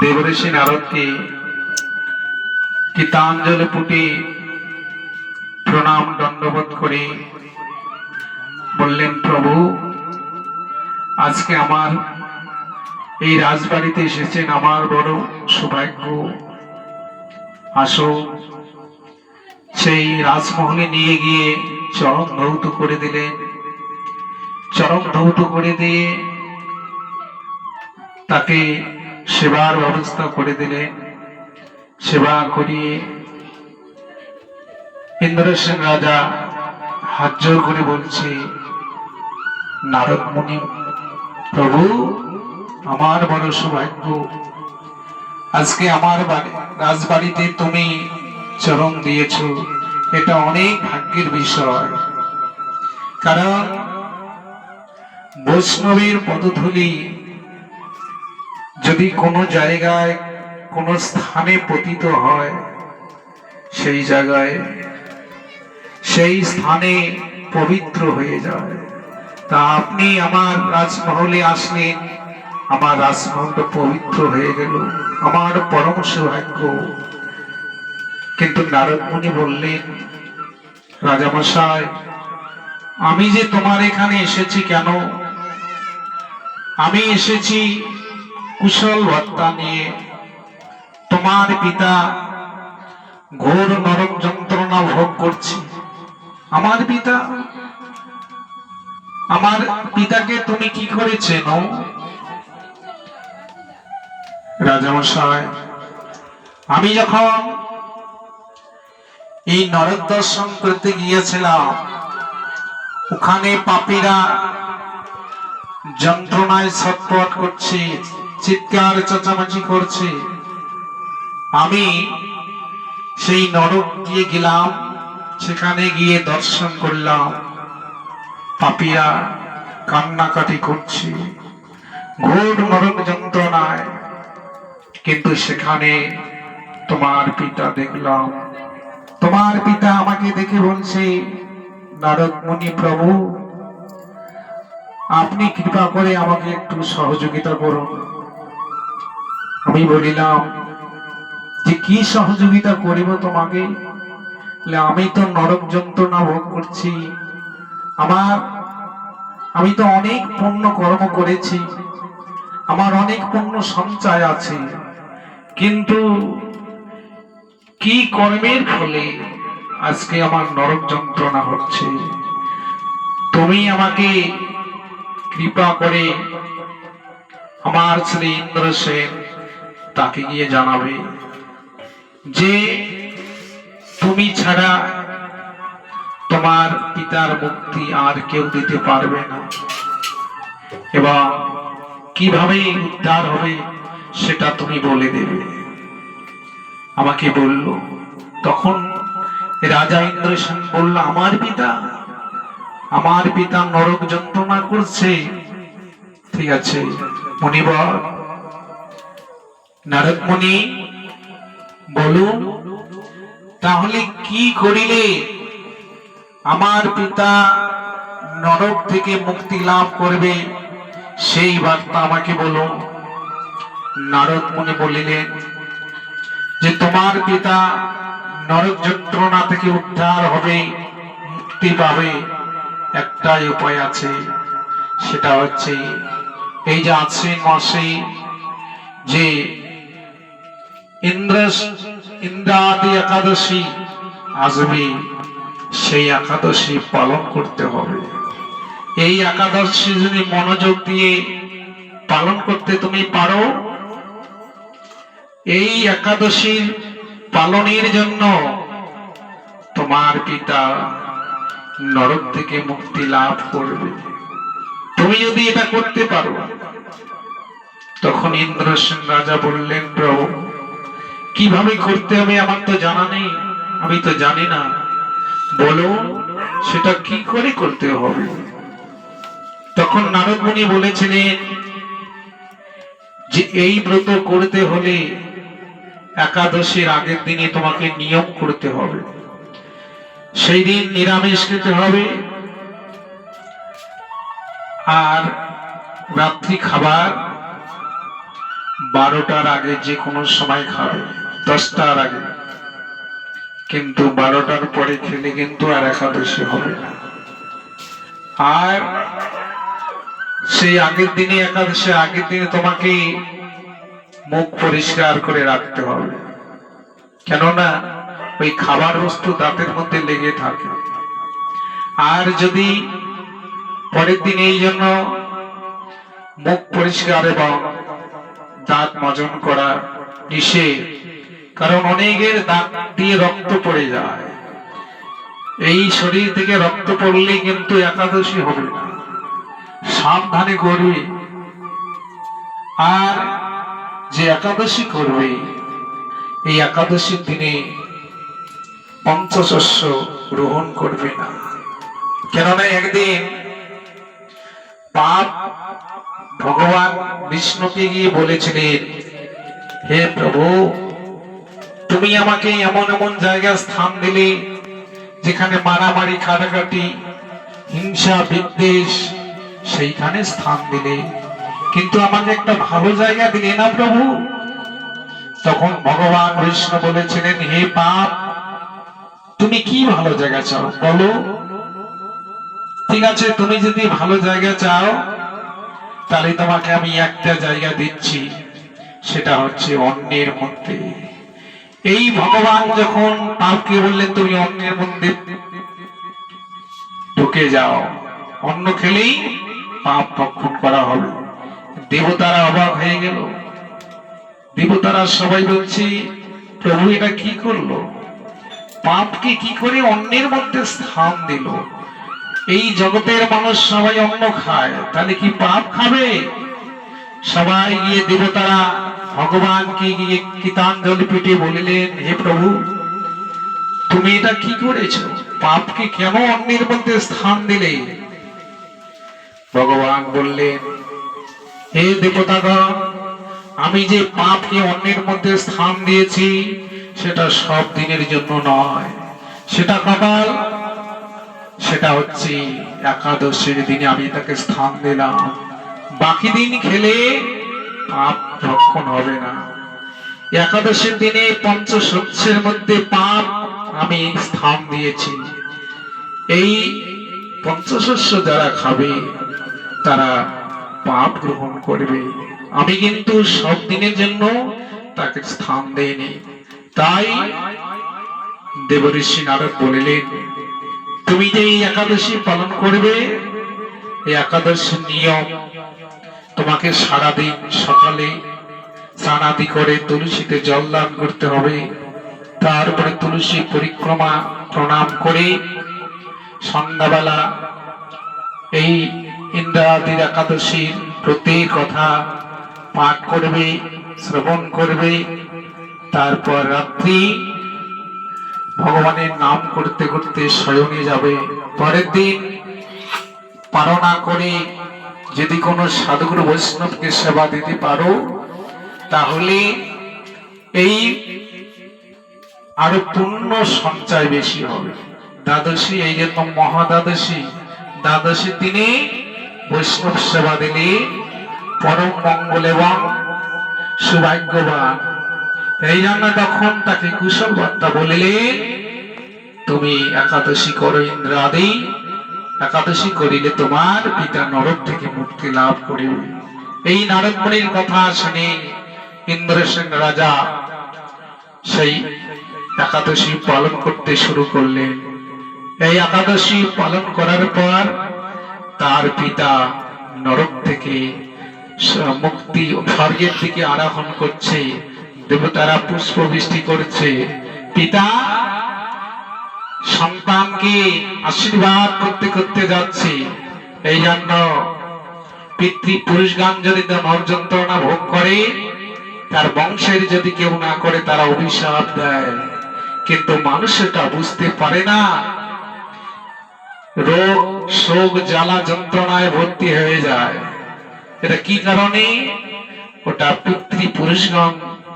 দেবঋষি নারদকে গীতাঞ্জলি পুটে, প্রণাম দণ্ডবোধ করে। বললেন, প্রভু, আজকে আমার এই রাজবাড়িতে এসেছেন আমার বড় সৌভাগ্য। আসো, সেই রাজমহলে নিয়ে গিয়ে চরম ধৌত করে দিলেন। চরম ধৌত করে দিয়ে তাকে সেবার ব্যবস্থা করে দিলেন সেবা করিয়ে ইন্দ্রসেন রাজা হাত জোর করে বলছে নারদ মুনি প্রভু, আমার বড় সৌভাগ্য। আজকে আমার বাড়ি- রাজবাড়িতে তুমি চরম দিয়েছ। এটা অনেক ভাগ্যের বিষয়। কারণ বৈষ্ণবের পদধূলি যদি কোনো জায়গায় কোনো স্থানে পতিত হয়, সেই জায়গায়, সেই স্থানে পবিত্র হয়ে যায়। তা আপনি আমার রাজমহলে আসলেন, আমার রাজমহলটা পবিত্র হয়ে গেল, আমার পরম সৌভাগ্য। কিন্তু নারদ মুনি বললেন রাজামশাই আমি যে তোমার এখানে এসেছি কেন? আমি এসেছি কুশল ভত্তা নিয়ে তোমার পিতা ঘোর নরক যন্ত্রণা ভোগ করছে। আমার পিতা, আমার পিতাকে তুমি কি করে চেনো? রাজামশাই আমি যখন এই নরক দর্শন করতে গিয়েছিলাম, ওখানে পাপীরা যন্ত্রণায় ছটপট করছে। চিৎকার, চেঁচামেচি করছে। আমি সেই নরক দিয়ে গেলাম, সেখানে গিয়ে দর্শন করলাম। পাপীরা কান্নাকাটি করছে। ঘোর নরক যন্ত্রণায়, কিন্তু সেখানে তোমার পিতা দেখলাম। তোমার পিতা আমাকে দেখে বলছে, নারদ মুনি প্রভু, আপনি কৃপা করে আমাকে একটু সহযোগিতা করুন। আমি বলিলাম, যে কি সহযোগিতা করিব তোমাকে? আমি তো নরক যন্ত্রণা ভোগ করছি। আমার, আমি তো অনেক পুণ্য কর্ম করেছি। আমার অনেক পুণ্য সঞ্চয় আছে। কিন্তু কি কর্মের ফলে আজকে আমার নরক যন্ত্রণা হচ্ছে? তুমি আমাকে কৃপা করে আমার ছেলে ইন্দ্রসেন তাকে গিয়ে জানাবে যে তুমি ছাড়া তোমার পিতার মুক্তি আর কেউ দিতে পারবে না। এবং কীভাবে উদ্ধার হবে সেটা তুমি বলে দেবে। আমাকে বলল, তখন রাজা ইন্দ্রসেন বলল, আমার পিতা আমার পিতা নরক যন্ত্রণা করছে। ঠিক আছে মনিবর নারদ মুনি বলুন তাহলে কি করিলে? আমার পিতা নরক থেকে মুক্তি লাভ করবে, সেই বার্তা আমাকে বলুন। নারদ মুনি বলিলেন, যে তোমার পিতা নরক যন্ত্রণা থেকে উদ্ধার হবে, মুক্তি পাবে, একটাই উপায় আছে, সেটা হচ্ছে এই যে আশ্বিন মাসে যে ইন্দ্র ইন্দ্রাদি একাদশী আসবে, সেই একাদশী পালন করতে হবে। এই একাদশী যদি মনোযোগ দিয়ে পালন করতে তুমি পারো, এই একাদশীর পালনের জন্য তোমার পিতা নরক থেকে মুক্তি লাভ করবে। তুমি যদি এটা করতে পারো, তখন ইন্দ্রসেন রাজা বললেন, প্রভু কীভাবে করতে হবে আমার তো জানা নেই, আমি তো জানি না। বলো, সেটা কি করে করতে হবে? তখন নারদ মুনি বলেছিলেন যে, এই ব্রত করতে হলে একাদশীর আগের দিনে তোমাকে নিয়ম করতে হবে। সেই দিন নিরামিষ খেতে হবে, আর রাত্রি খাবার বারোটার আগে যে কোনো সময় খাবে। দশটার আগে কিন্তু বারোটার পরে খেলে কিন্তু আর একাদশী হবে আর সেই আগের দিনে একাদশী, আগের দিনে তোমাকে মুখ পরিষ্কার করে রাখতে হবে। কেননা ওই খাবার বস্তু দাঁতের মধ্যে লেগে থাকে। আর যদি পরের দিন এই জন্য মুখ পরিষ্কার এবং দাঁত মজন করা নিষেধ কারণ অনেকের দাঁত দিয়ে রক্ত পড়ে যায়। এই শরীর থেকে রক্ত পড়লে কিন্তু একাদশী হবে না। সাবধানে করবে। আর যে একাদশী করবে, এই একাদশীর দিনে পঞ্চশস্য গ্রহণ করবে না। কেননা একদিন পাপ ভগবান বিষ্ণুকে গিয়ে বলেছিলেন, হে প্রভু তুমি আমাকে এমন এমন জায়গায় স্থান দিলে, যেখানে মারামারি, কাটাকাটি, হিংসা, বিদ্বেষ, সেইখানে স্থান দিলে। কিন্তু আমাকে একটা ভালো জায়গা দিলে না প্রভু? তখন ভগবান বিষ্ণু বলেছিলেন, হে পাপ, তুমি কি ভালো জায়গা চাও? বলো। ঠিক আছে, তুমি যদি ভালো জায়গা চাও, তাহলে তোমাকে আমি একটা জায়গা দিচ্ছি। সেটা হচ্ছে অন্যের মধ্যে। এই ভগবান যখন পাপকে বললেন তুমি অন্যের মধ্যে ঢুকে যাও, অন্ন খেলেই পাপ ভক্ষণ করা হবে। দেবতারা অবাক হয়ে গেল। দেবতারা সবাই বলছে, প্রভু এটা কি করল? পাপকে কি করে অন্যের মধ্যে স্থান দিল? এই জগতের মানুষ সবাই অন্ন খায়, তাহলে কি পাপ খাবে? সবাই গিয়ে দেবতারা ভগবানকে গিয়ে কীতাঞ্জলি পিঠে বলিলেন, হে প্রভু, তুমি এটা কি করেছ? পাপকে কেন অন্যের মধ্যে স্থান দিলে? ভগবান বললেন, হে দেবতাগণ, আমি যে পাপকে অন্যের মধ্যে স্থান দিয়েছি, সেটা সব দিনের জন্য নয়। সেটা কপাল, সেটা হচ্ছে একাদশীর দিনে আমি তাকে স্থান দিলাম। বাকি দিন খেলে পাপ রক্ষণ হবে না। একাদশীর দিনে পঞ্চশস্যের মধ্যে পাপ আমি স্থান দিয়েছি। এই পঞ্চশস্য যারা খাবে, তারা পাপ গ্রহণ করবে। আমি কিন্তু সব দিনের জন্য তাকে স্থান দেইনি। তাই দেবঋষি নারদ বলিলেন, তুমি যে এই একাদশী পালন করবে এই একাদশীর নিয়ম তোমাকে সারাদিন সকালে স্নানাদি করে তুলসীতে জল দান করতে হবে। তারপরে তুলসী পরিক্রমা প্রণাম করে সন্ধ্যাবেলা এই ইন্দ্রাদির একাদশীর প্রতি কথা পাঠ করবে, শ্রবণ করবে। তারপর রাত্রি ভগবানের নাম করতে করতে শয়নে যাবে। পরের দিন পারনা করে যদি কোনো সাধুগুরু বৈষ্ণবকে সেবা দিতে পারো, তাহলে এই আরও পূর্ণ সঞ্চয় বেশি হবে। দ্বাদশী, এই যে জন্য মহাদ্বাদশী, দ্বাদশী দিনে বৈষ্ণব সেবা দিলে পরম মঙ্গল এবং সৌভাগ্যবান। এই জন্য তখন তাকে কুশল বার্তা বলিলে তুমি একাদশী করো ইন্দ্রাদি একাদশী করিলে তোমার পিতা নরক থেকে মুক্তি লাভ করিবে। এই নারদমণির কথা শুনে ইন্দ্রসেন রাজা সেই একাদশী পালন করতে শুরু করলেন। এই একাদশী পালন করার পর তার পিতা নরক থেকে মুক্তি স্বর্গের দিকে আরোহণ করছে, দেবতারা পুষ্প বৃষ্টি করছে। পিতা সন্তানকে আশীর্বাদ করতে করতে যাচ্ছে। এই জন্য পিতৃ পুরুষগান যদি নর যন্ত্রণা ভোগ করে, তার বংশের যদি কেউ না করে, তারা অভিশাপ দেয়। কিন্তু মানুষ এটা বুঝতে পারে না। রোগ, শোক, জ্বালা, যন্ত্রণায় ভর্তি হয়ে যায়। এটা কি কারণে? ওটা পিতৃ পুরুষগণ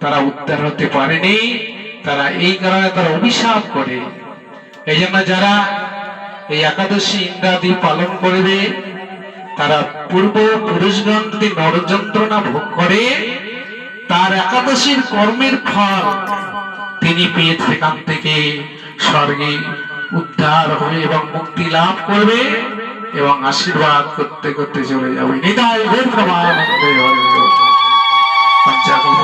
তারা উদ্ধার হতে পারেনি। তারা এই কারণে তারা অভিশাপ করে। এই জন্য যারা এই একাদশী ইন্দ্রাদি পালন করবে, তারা পূর্ব পুরুষগণ যদি নরযন্ত্রণা ভোগ করে, তার একাদশীর কর্মের ফল তিনি পেয়ে সেখান থেকে স্বর্গে উদ্ধার হবে এবং মুক্তি লাভ করবে এবং আশীর্বাদ করতে করতে চলে যাবে। নিতাই ভোগ প্রমাণ হতে হবে পঞ্চাগত